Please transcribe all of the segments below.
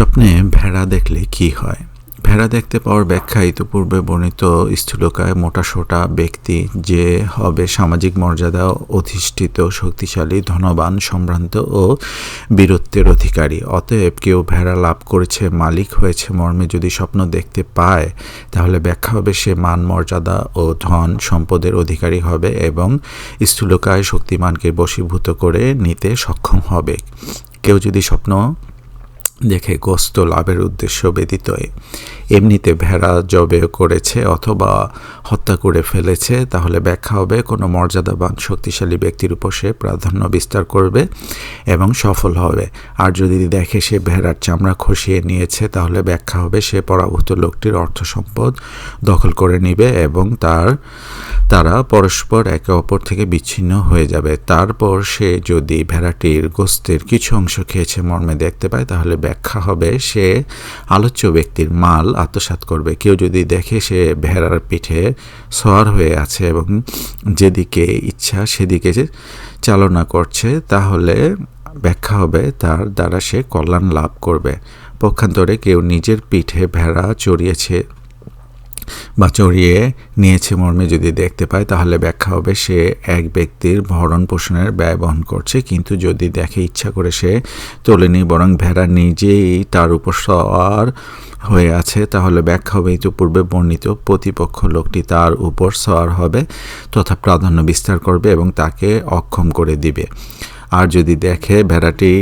স্বপ্নে ভেড়া দেখলে কি হয়? ভেড়া দেখতে পাওয়ার ব্যাখ্যা ইতিপূর্বে বর্ণিত স্থূলকায় মোটাসোটা ব্যক্তি যে হবে সামাজিক মর্যাদা, অধিষ্ঠিত, শক্তিশালী, ধনবান, সম্ভ্রান্ত ও বীরত্বের অধিকারী। অতএব কেউ ভেড়া লাভ করেছে, মালিক হয়েছে, মর্মে যদি স্বপ্ন দেখতে পায়, তাহলে ব্যাখ্যা হবে সে মান, মর্যাদা ও ধন সম্পদের অধিকারী হবে এবং স্থূলকায় শক্তিমানকে বশীভূত করে নিতে সক্ষম হবে। কেউ যদি স্বপ্ন দেখে গোস্ত লাভের উদ্দেশ্য ব্যতীত এমনিতে ভেড়া জবে করেছে অথবা হত্যা করে ফেলেছে, তাহলে ব্যাখ্যা হবে কোনো মর্যাদাবান, শক্তিশালী ব্যক্তির উপর সে প্রাধান্য বিস্তার করবে এবং সফল হবে। আর যদি দেখে সে ভেড়ার চামড়া খসিয়ে নিয়েছে, তাহলে ব্যাখ্যা হবে সে পরাভূত লোকটির অর্থ সম্পদ দখল করে নিবে এবং তার তারা পরস্পর একে অপর থেকে বিচ্ছিন্ন হয়ে যাবে। তারপর সে যদি ভেড়াটির গোস্তের কিছু অংশ খেয়েছে মর্মে দেখতে পায়, তাহলে ব্যাখ্যা হবে সে আলোচ্য ব্যক্তির মাল আত্মসাত করবে। কেউ যদি দেখে সে ভেড়ার পিঠে সোয়ার হয়ে আছে এবং যেদিকে ইচ্ছা সেদিকে চালনা করছে, তাহলে ব্যাখ্যা হবে তার দ্বারা সে কল্যাণ লাভ করবে। পক্ষান্তরে কেউ নিজের পিঠে ভেড়া চড়িয়েছে বা চড়িয়ে নিয়েছে মর্মে যদি দেখতে পায়, তাহলে ব্যাখ্যা হবে সে এক ব্যক্তির ভরণ পোষণের ব্যয় বহন করছে। কিন্তু যদি দেখে ইচ্ছা করে সে তোলেনি বরং ভেড়া নিজেই তার উপর সওয়ার হয়ে আছে, তাহলে ব্যাখ্যা হবে, ইতিপূর্বে বর্ণিত প্রতিপক্ষ লোকটি তার উপর সওয়ার হবে, তথা প্রাধান্য বিস্তার করবে এবং তাকে অক্ষম করে দিবে। আর যদি দেখে ভেড়াটি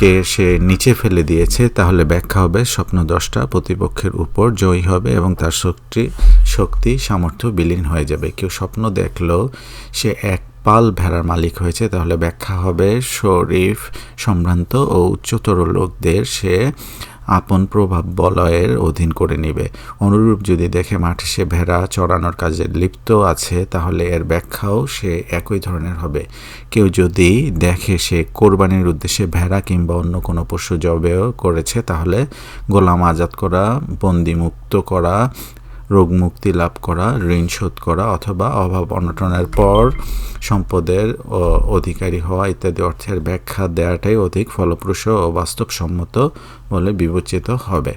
কে সে নিচে ফেলে দিয়েছে, তাহলে ব্যাখ্যা হবে স্বপ্ন দশটা প্রতিপক্ষের উপর জয়ী হবে এবং তার শক্তি শক্তি, সামর্থ্য বিলীন হয়ে যাবে। কেউ স্বপ্ন দেখল সে এক পাল ভেড়ার মালিক হয়েছে, তাহলে ব্যাখ্যা হবে শরীফ সম্ভ্রান্ত ও উচ্চতর লোকদের সে আপন প্রভাব বলয়ের অধীন করে নিবে। অনুরূপ যদি দেখে মাঠে সে ভেড়া চড়ানোর কাজে লিপ্ত আছে, তাহলে এর ব্যাখ্যাও সে একই ধরনের হবে। কেউ যদি দেখে সে কোরবানির উদ্দেশ্যে ভেড়া কিংবা অন্য কোনো পশু জবেও করেছে, তাহলে গোলাম আজাদ করা বন্দি মুক্ত করা রোগ মুক্তি লাভ করা, ঋণ শোধ করা অথবা অভাব অনটনের পর সম্পদের অধিকারী হওয়া ইত্যাদি অর্থের ব্যাখ্যা দেওয়াটাই অধিক ফলপ্রসূ ও বাস্তবসম্মত বলে বিবেচিত হবে।